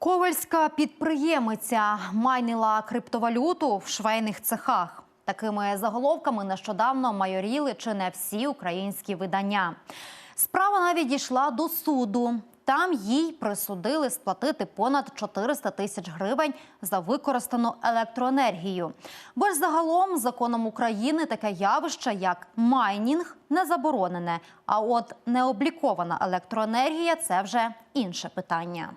Ковальська підприємиця майнила криптовалюту в швейних цехах. Такими заголовками нещодавно майоріли чи не всі українські видання. Справа навіть дійшла до суду. Там їй присудили сплатити понад 400 тисяч гривень за використану електроенергію. Бо ж загалом законом України таке явище, як майнінг, не заборонене. А от необлікована електроенергія це вже інше питання.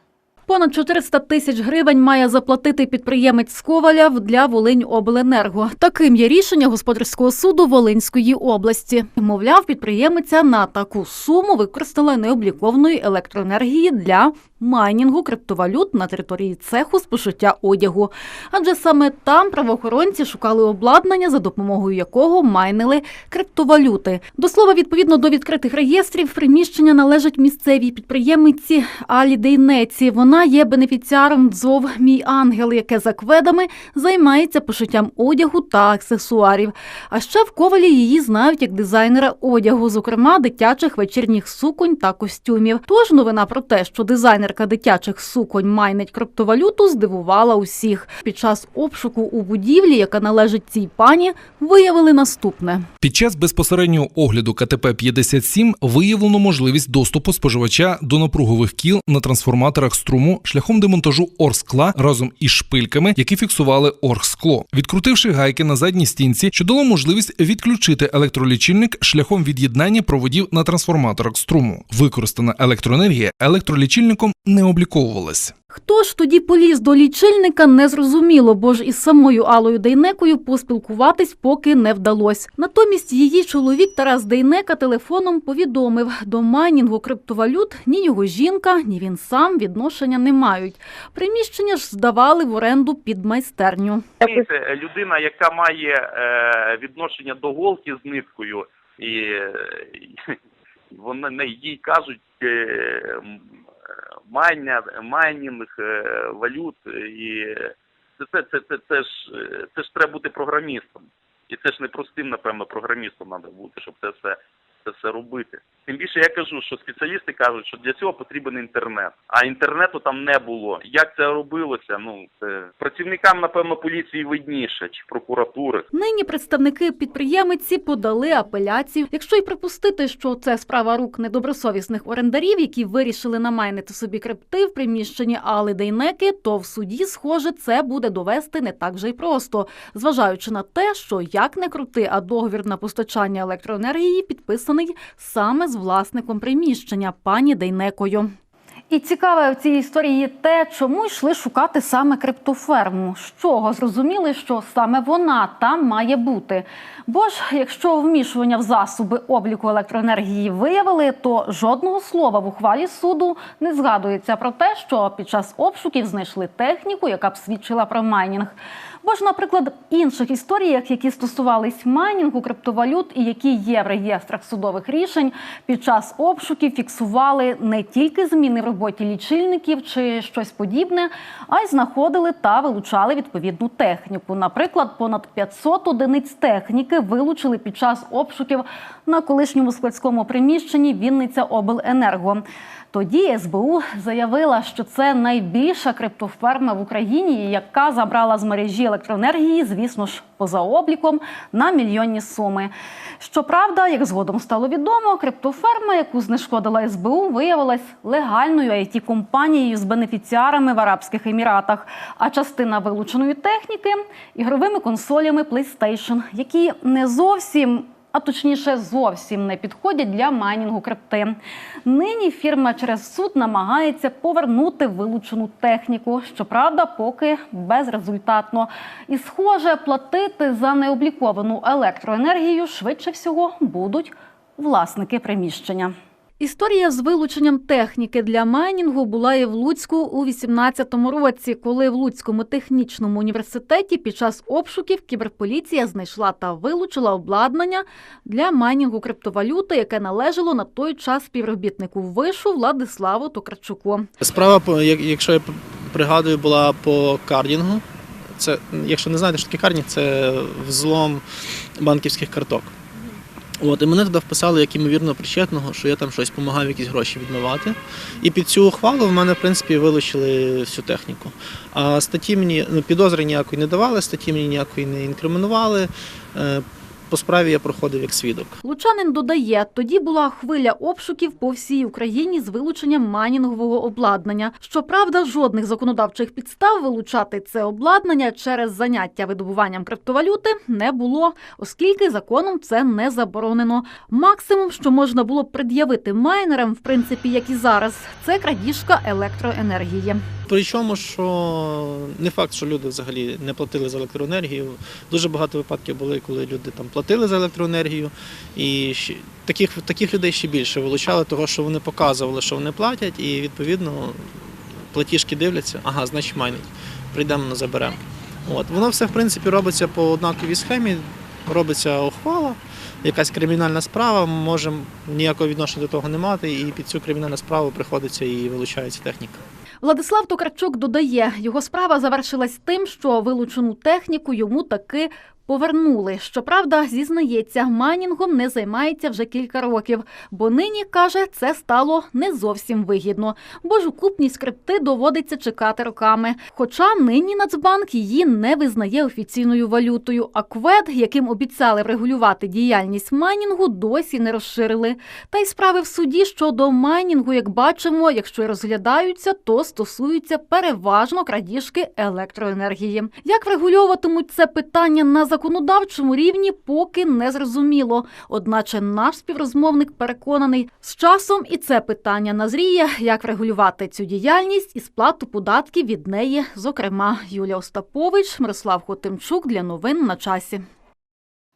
Понад 400 тисяч гривень має заплатити підприємець з Коваля для Волиньобленерго. Таким є рішення господарського суду Волинської області. Мовляв, підприємиця на таку суму використала необлікованої електроенергії для майнінгу криптовалют на території цеху з пошиття одягу. Адже саме там правоохоронці шукали обладнання, за допомогою якого майнили криптовалюти. До слова, відповідно до відкритих реєстрів, приміщення належать місцевій підприємиці Алі Дейнеці. Вона є бенефіціаром ДЗОВ Мій ангел, яке за кведами займається пошиттям одягу та аксесуарів. А ще в ковалі її знають як дизайнера одягу, зокрема дитячих вечірніх суконь та костюмів. Тож новина про те, що дизайнерка дитячих суконь майнить криптовалюту, здивувала усіх. Під час обшуку у будівлі, яка належить цій пані, виявили наступне. Під час безпосереднього огляду КТП-57 виявлено можливість доступу споживача до напругових кіл на трансформаторах струму шляхом демонтажу оргскла разом із шпильками, які фіксували оргскло. Відкрутивши гайки на задній стінці, що дало можливість відключити електролічильник шляхом від'єднання проводів на трансформаторах струму. Використана електроенергія електролічильником не обліковувалась. Хто ж тоді поліз до лічильника, незрозуміло, бо ж із самою Алою Дейнекою поспілкуватись поки не вдалось. Натомість її чоловік Тарас Дейнека телефоном повідомив, до майнінгу криптовалют ні його жінка, ні він сам відношення не мають. Приміщення ж здавали в оренду під майстерню. Людина, яка має е, відношення до голки з ниткою, і е, вона не їй кажуть е, майня, майнінг е, валют, і це, це, це, це, це ж е, це ж треба бути програмістом. І це ж не простим, напевно, програмістом треба бути, щоб це все, це все робити. Тим більше я кажу, що спеціалісти кажуть, що для цього потрібен інтернет, а інтернету там не було. Як це робилося? Ну це працівникам, напевно, поліції видніше чи прокуратури. Нині представники підприємиці подали апеляцію. Якщо й припустити, що це справа рук недобросовісних орендарів, які вирішили намайнити собі крипти в приміщенні Али Дейнеки, то в суді, схоже, це буде довести не так же й просто, зважаючи на те, що як не крути, а договір на постачання електроенергії підписаний саме з власником приміщення пані Дейнекою. І цікаве в цій історії те, чому йшли шукати саме криптоферму. З чого зрозуміли, що саме вона там має бути. Бо ж, якщо вмішування в засоби обліку електроенергії виявили, то жодного слова в ухвалі суду не згадується про те, що під час обшуків знайшли техніку, яка б свідчила про майнінг. Бо ж, наприклад, в інших історіях, які стосувались майнінгу криптовалют і які є в реєстрах судових рішень, під час обшуків фіксували не тільки зміни в роботі лічильників чи щось подібне, а й знаходили та вилучали відповідну техніку. Наприклад, понад 500 одиниць техніки вилучили під час обшуків на колишньому складському приміщенні Вінниця Обленерго. Тоді СБУ заявила, що це найбільша криптоферма в Україні, яка забрала з мережі електроенергії, звісно ж, поза обліком на мільйонні суми. Щоправда, як згодом стало відомо, криптоферма, яку знешкодила СБУ, виявилась легальною it компанією з бенефіціарами в Арабських Еміратах. А частина вилученої техніки ігровими консолями PlayStation, які не зовсім а точніше зовсім не підходять для майнінгу крипти. Нині фірма через суд намагається повернути вилучену техніку, щоправда, поки безрезультатно. І, схоже, платити за необліковану електроенергію швидше всього будуть власники приміщення. Історія з вилученням техніки для майнінгу була і в Луцьку у 18-му році, коли в Луцькому технічному університеті під час обшуків кіберполіція знайшла та вилучила обладнання для майнінгу криптовалюти, яке належало на той час співробітнику вишу Владиславу Токарчуку. Справа, якщо я пригадую, була по кардінгу. Це, якщо не знаєте, що таке кардінг, це взлом банківських карток. От, і мене туди вписали як імовірно причетного, що я там щось допомагав якісь гроші відмивати. І під цю ухвалу в мене, в принципі, вилучили всю техніку. А статті мені ну, підозри ніякої не давали, статті мені ніякої не інкримінували. По справі я проходив як свідок. Лучанин додає, тоді була хвиля обшуків по всій Україні з вилученням майнінгового обладнання. Щоправда, жодних законодавчих підстав вилучати це обладнання через заняття видобуванням криптовалюти не було, оскільки законом це не заборонено. Максимум, що можна було пред'явити майнерам, в принципі, як і зараз, це крадіжка електроенергії. Причому, що не факт, що люди взагалі не платили за електроенергію. Дуже багато випадків були, коли люди там платили за електроенергію, і таких, таких людей ще більше вилучали, того, що вони показували, що вони платять, і відповідно платіжки дивляться, ага, значить майнить, прийдемо заберемо. От. Воно все, в принципі, робиться по однаковій схемі, робиться ухвала, якась кримінальна справа, можемо ніякого відношення до того не мати, і під цю кримінальну справу приходиться і вилучається техніка. Владислав Токарчук додає, його справа завершилась тим, що вилучену техніку йому таки повернули. Щоправда, зізнається, майнінгом не займається вже кілька років, бо нині каже, це стало не зовсім вигідно, бо ж укупність крипти доводиться чекати роками. Хоча нині Нацбанк її не визнає офіційною валютою. А квед, яким обіцяли врегулювати діяльність майнінгу, досі не розширили. Та й справи в суді щодо майнінгу, як бачимо, якщо й розглядаються, то стосуються переважно крадіжки електроенергії. Як врегульовуватимуть це питання на законодавчому рівні, поки не зрозуміло. Одначе наш співрозмовник переконаний, з часом і це питання назріє, як врегулювати цю діяльність і сплату податків від неї. Зокрема, Юлія Остапович, Мирослав Хотимчук для новин на часі.